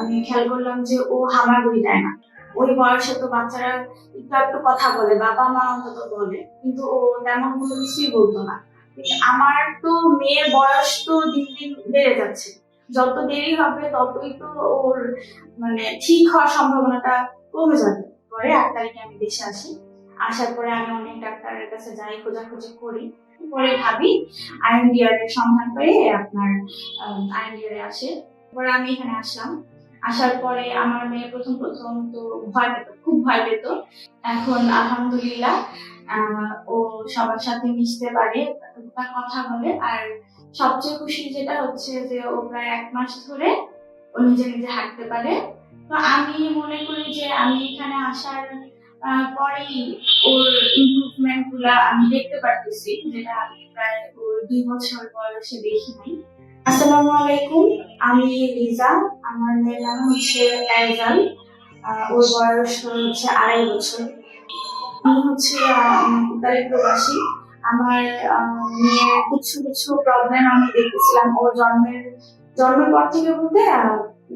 আমি খেয়াল করলাম যে ও হামাগুড়ি দেয় না। ওই বয়সে তো বাচ্চারা একটু একটু কথা বলে, বাবা মা অন্তত বলে, কিন্তু ও তেমন কোনো কিছুই বলতো না। আমার তো মেয়ের বয়স তো দিন দিন বেড়ে যাচ্ছে। যত দেরি হবে, ততই তো ওর মানে ঠিক হওয়ার সম্ভাবনাটা কমে যাবে। পরে আট তারিখে আমি দেশে আসি। আসার পরে আমি অনেক ডাক্তারের কাছে যাই, খোঁজাখুঁজি করি। পরে ভাবি আইএনডিআর এর সন্ধান পেয়ে আপনার আইএনডিআর এ আসে। পরে আমি এখানে আসলাম। আসার পরে আমার মেয়ে প্রথম প্রথম তো ভয় পেত, খুব ভয় পেত। এখন আলহামদুলিল্লাহ ও সবার সাথে মিশতে পারে তার কথা বলে। আর সবচেয়ে খুশি যেটা হচ্ছে যে, ও প্রায় এক মাস ধরে ও নিজে নিজে হাঁটতে পারে। তো আমি মনে করি যে, আমি এখানে আসার পরেই ওর ইমপ্রুভমেন্টগুলা আমি দেখতে পারতেছি, যেটা আমি প্রায় ওর দুই বছর বয়সে দেখি নাই আসসালামু আলাইকুম। আমি লিজা আমার মেয়ের নাম হচ্ছে আহ, ওর বয়স হচ্ছে আড়াই বছর। আমি হচ্ছে ইতালি প্রবাসী। আমার মেয়ের কিছু কিছু প্রবলেম আমি দেখতেছিলাম। ওর জন্মের জন্মের পর থেকে বলতে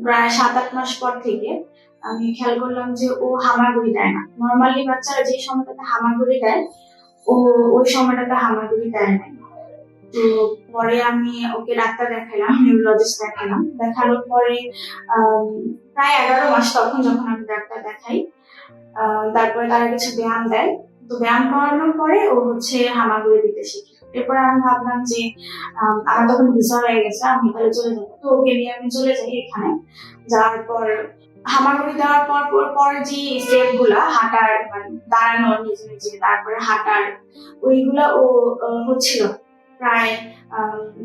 প্রায় সাত আট মাস পর থেকে আমি খেয়াল করলাম যে ও হামাগুড়ি দেয় না। নর্মালি বাচ্চারা যে সময়টাতে হামাগুড়ি দেয় ও ওই সময়টাতে হামাগুড়ি দেয় না। তো পরে আমি ওকে ডাক্তার দেখালাম নিউরোলজিস্ট দেখালাম দেখানোর পরে প্রায় এগারো মাস তখন যখন আমি ডাক্তার দেখাই তারপরে তারা কিছু ব্যায়াম দেয়। তো ব্যায়াম করানোর পরে ও হচ্ছে হামাগুড়ি দিতে শিখে। এরপর আমি ভাবলাম যে আম, আমার তখন ভিসা হয়ে গেছে আমি তাহলে চলে যাব। তো ওকে নিয়ে আমি চলে যাই এখানে। যাওয়ার পর হামাগুড়ি দেওয়ার পর পর পর যে স্টেপগুলা হাঁটার মানে দাঁড়ানোর নিজে নিজে তারপরে হাঁটার ওইগুলা ও হচ্ছিল। প্রায়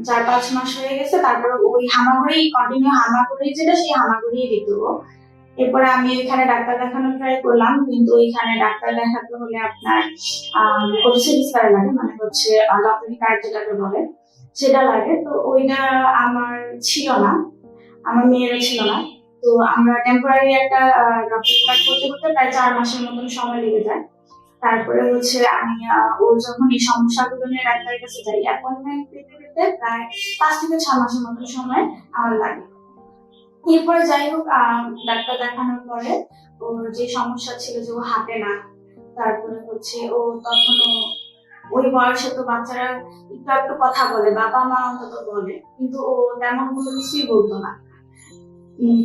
চার পাঁচ মাস হয়ে গেছে। তারপর ওই হামাগুড়ি কন্টিনিউ হামাগুড়ি যেটা, সেই হামাগুড়ি দিত। এরপরে আমি এখানে ডাক্তার দেখানো ট্রাই করলাম, কিন্তু ওইখানে ডাক্তার দেখাতে হলে আপনার করা লাগে মানে হচ্ছে ডক্টরি কার্ড যেটাকে বলে, সেটা লাগে। তো ওইটা আমার ছিল না, আমার মেয়েরও ছিল না। তো আমরা টেম্পোরারি একটা ডক্টর কার্ড করতে করতে প্রায় চার মাসের মতন সময় লেগে যায়। তারপরে হচ্ছে আমি আহ, ও যখন এই সমস্যাগুলো নিয়ে ডাক্তারের কাছে যাই অ্যাপয়েন্টমেন্ট পেতে পেতে প্রায় পাঁচ থেকে ছ মাসের মতো সময় আমার লাগে। এরপরে যাই হোক ডাক্তার দেখানোর পরে ওর যে সমস্যা ছিল যে ও হাঁটে না তারপরে হচ্ছে ও তখনও ওই বয়সে তো বাচ্চারা একটু একটু কথা বলে বাবা মা অন্তত বলে কিন্তু ও তেমন কোনো কিছুই বলতো না।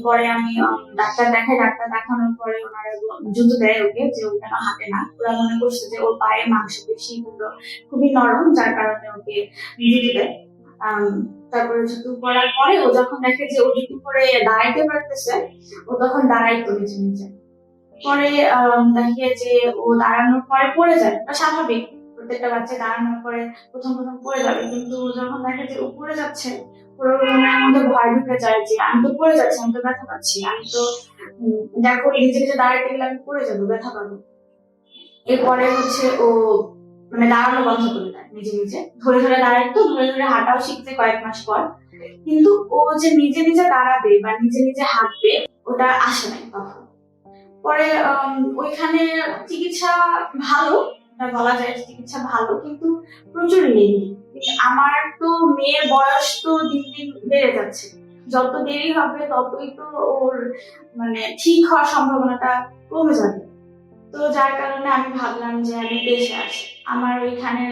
পরে আমি ডাক্তার দেখাই, ডাক্তার দেখানোর পরে ওনারা জুতো দেয় ওকে, যে ও কেন হাঁটে না। ওরা মনে করছে যে ওর পায়ে মাংস পেশি গুলো খুবই নরম, যার কারণে ওকে জুতো দেয়। তারপরে পরে ও যখন দেখে যে ও দাঁড়াইতে পারতেছে, ও তখন দাঁড়াইতো নিজে নিজে। পরে দেখে যে ও দাঁড়ানোর পরে পড়ে যায় স্বাভাবিক। প্রত্যেকটা বাচ্চা দাঁড়ানোর পরে প্রথম প্রথম পড়ে যাবে, কিন্তু যখন দেখে যে ও পড়ে যাচ্ছে আমি তো আমি তো ব্যথা পাচ্ছি, আমি তো দেখো নিজে নিজে গেলে আমি যাব, ব্যথা এরপরে হচ্ছে ও মানে দাঁড়ানো বন্ধ করে দেয় নিজে নিজে। ধরে ধরে ধরে ধরে হাঁটাও শিখতে কয়েক মাস পর। কিন্তু ও যে নিজে নিজে দাঁড়াবে বা নিজে নিজে হাঁটবে, ওটা আসে নাই তখন পরে ওইখানে চিকিৎসা ভালো বলা যায় চিকিৎসা ভালো, কিন্তু প্রচুর আমার তো মেয়ের বয়স তো দিন দিন বেড়ে যাচ্ছে। যত দেরি হবে ততই তো ওর মানে ঠিক হওয়ার সম্ভাবনাটা কমে যাবে। তো যার কারণে আমি ভাবলাম যে আমি দেশে আসি। আমার ওইখানে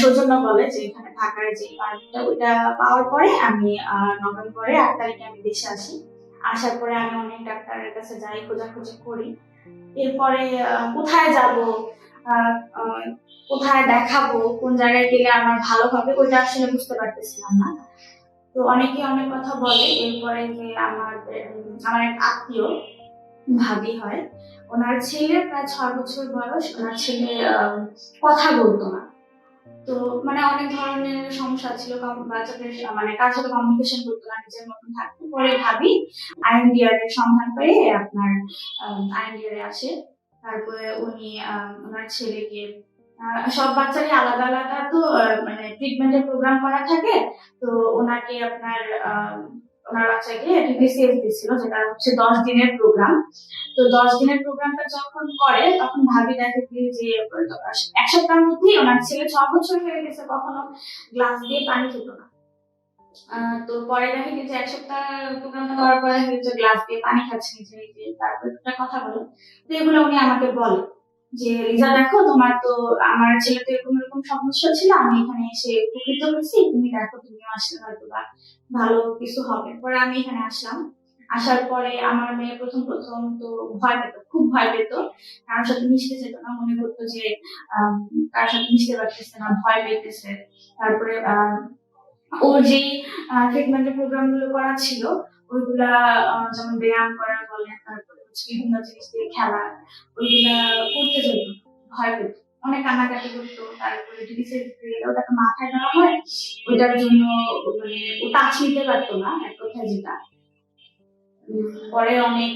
সৌজন্য বলে যে এখানে থাকার যে পার্কটা ওইটা পাওয়ার পরে আমি নভেম্বরে আট তারিখে আমি দেশে আসি। আসার পরে আমি অনেক ডাক্তারের কাছে যাই, খোঁজাখুঁজি করি। এরপরে কোথায় যাব? কোথায় দেখাবো? কোন জায়গায় গেলে আমার ভালো হবে? ওইটা আসলে বুঝতে পারতেছিলাম না। তো অনেকে অনেক কথা বলে, এরপরে যে আমার আমার এক আত্মীয়, ভাবি হয়, ওনার ছেলে প্রায় ছয় বছর বয়স, ওনার ছেলে কথা বলতো না। তো মানে অনেক ধরনের সমস্যা ছিল মানে কার সাথে কমিউনিকেশন করতো না, নিজের মতন থাকতো পরে ভাবি। আইএনডিআর এর সন্ধান পেয়ে আপনার আইএনডিআর এ আসে। তারপরে উনি ওনার ছেলেকে সব বাচ্চারই আলাদা আলাদা তো মানে ট্রিটমেন্টের প্রোগ্রাম করা থাকে। তো ওনাকে আপনার ওনার বাচ্চাকে ডিপিসিএস দিচ্ছিল, যেটা হচ্ছে দশ দিনের প্রোগ্রাম তো দশ দিনের প্রোগ্রামটা যখন করে, তখন ভাবি দেখে যে, এক সপ্তাহের মধ্যেই ওনার ছেলে ছ বছর হয়ে গেছে, কখনো গ্লাস দিয়ে পানি খেত না। তো পরে দেখে কিন্তু এক সপ্তাহ প্রোগ্রামটা করার পরে যে গ্লাস দিয়ে পানি খাচ্ছে নিজে নিজে তারপরে কথা বলে। তো এগুলো উনি আমাকে বলে। যে লিজা দেখো, তোমার তো, আমার ছেলে তো এরকম এরকম সমস্যা ছিল, আমি এখানে এসে উপকৃত হয়েছি, তুমি দেখো, তুমিও আসলে হয়তো বা ভালো কিছু হবে। পরে আমি এখানে আসলাম। আসার পরে আমার মেয়ে প্রথম প্রথম তো ভয় পেত, খুব ভয় পেত। কারোর সাথে মিশতে যেত না, মনে করতো যে কারোর সাথে মিশতে পারতেছে না, ভয় পেতেছে। তারপরে ওর যে ট্রিটমেন্টের প্রোগ্রামগুলো করা ছিল, ওইগুলা যেমন ব্যায়াম করা বলে তারপরে বিভিন্ন জিনিস দিয়ে খেলা, ওইগুলা করতে যেত ভয় পেত অনেক কান্নাকাটি করতো, তারপরে ওটাকে মাথায় দেওয়া হয়, ওইটার জন্য মানে ও টাচ নিতে পারতো না, এক কথায় যেটা। পরে অনেক,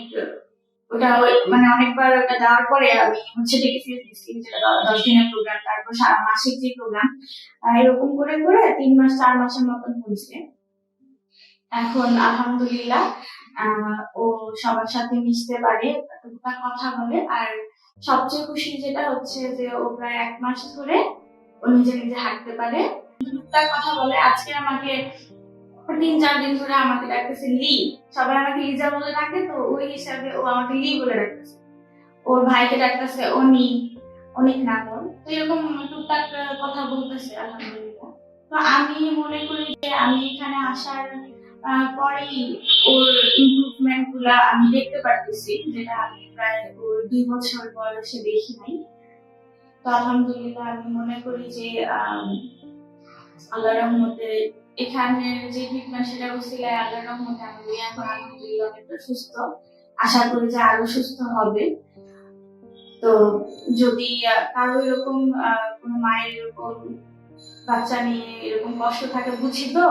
ওটা মানে অনেকবার ওটা দেওয়ার পরে আমি হচ্ছে যেটা দশ দিনের প্রোগ্রাম তারপর মাসিক যে প্রোগ্রাম এরকম করে করে তিন মাস, চার মাসের মতন হয়েছে। এখন আলহামদুলিল্লাহ সবার সাথে মিশতে পারে টুকটাক কথা বলে। আর সবচেয়ে খুশি যেটা হচ্ছে যে, ও প্রায় এক মাস ধরে ও নিজে নিজে হাঁটতে পারে। টুকটাক কথা বলে, আজকে আমাকে তিন, চার দিন ধরে আমাকে ডাকতেছে, লি। সবাই আমাকে লিজা বলে ডাকে, তো ওই হিসাবে ও আমাকে লি বলে ডাকতেছে। ওর ভাইকে ডাকতেছে, অনি। অনেক নাগর তো এরকম টুকটাক কথা বলতেছে, আলহামদুলিল্লাহ। তো আমি মনে করি যে, আমি এখানে আসার পরেই ওর ইমপ্রুভমেন্টগুলা আমি দেখতে পারতেছি, যেটা আমি প্রায় ওর দুই বছর বয়সে দেখি নাই। তো আলহামদুলিল্লাহ আমি মনে করি যে আল্লাহ রহমতে এখানে যে সেটা আল্লাহ রহমতে আমি এখন আলহামদুলিল্লাহ অনেকটা সুস্থ। আশা করি যে আরও সুস্থ হবে। তো যদি কারও এরকম কোনো মায়ের এরকম বাচ্চা নিয়ে এরকম কষ্ট থাকে, বুঝি তো?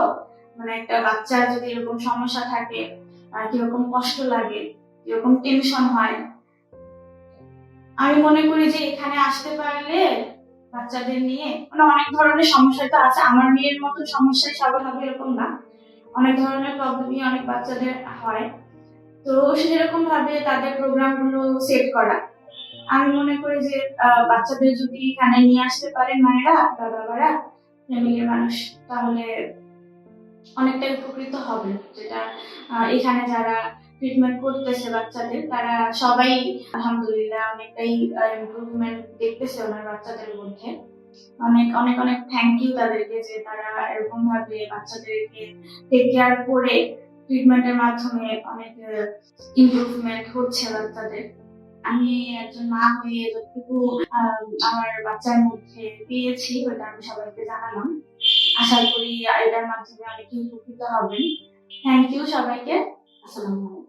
মানে একটা বাচ্চার যদি এরকম সমস্যা থাকে কীরকম কষ্ট লাগে, কীরকম টেনশন হয়, আমি মনে করি যে এখানে আসতে পারলে বাচ্চাদের নিয়ে মানে অনেক ধরনের সমস্যা তো আছে, আমার মেয়ের মতো সমস্যায় সবার হবে এরকম না, অনেক ধরনের প্রবলেমই অনেক বাচ্চাদের হয়। তো সেরকম ভাবে তাদের প্রোগ্রামগুলো সেট করা। আমি মনে করি যে বাচ্চাদের যদি এখানে নিয়ে আসতে পারে মায়েরা বাবারা ফ্যামিলির মানুষ, তাহলে অনেকটাই উপকৃত হবে। যেটা এখানে যারা ট্রিটমেন্ট করতেছে বাচ্চাদের, তারা সবাই, আলহামদুলিল্লাহ, অনেকটাই ইমপ্রুভমেন্ট দেখতেছে ওনার বাচ্চাদের মধ্যে। অনেক অনেক অনেক থ্যাংক ইউ তাদেরকে যে তারা এরকম ভাবে বাচ্চাদেরকে টেক কেয়ার করে ট্রিটমেন্টের মাধ্যমে অনেক ইমপ্রুভমেন্ট হচ্ছে বাচ্চাদের। আমি একজন মা হয়ে যতটুকু আমার বাচ্চার মধ্যে পেয়েছি, ওটা আমি সবাইকে জানালাম। আশা করি এটার মাধ্যমে অনেকে উপকৃত হবেন। থ্যাংক ইউ সবাইকে। আসসালামু আলাইকুম।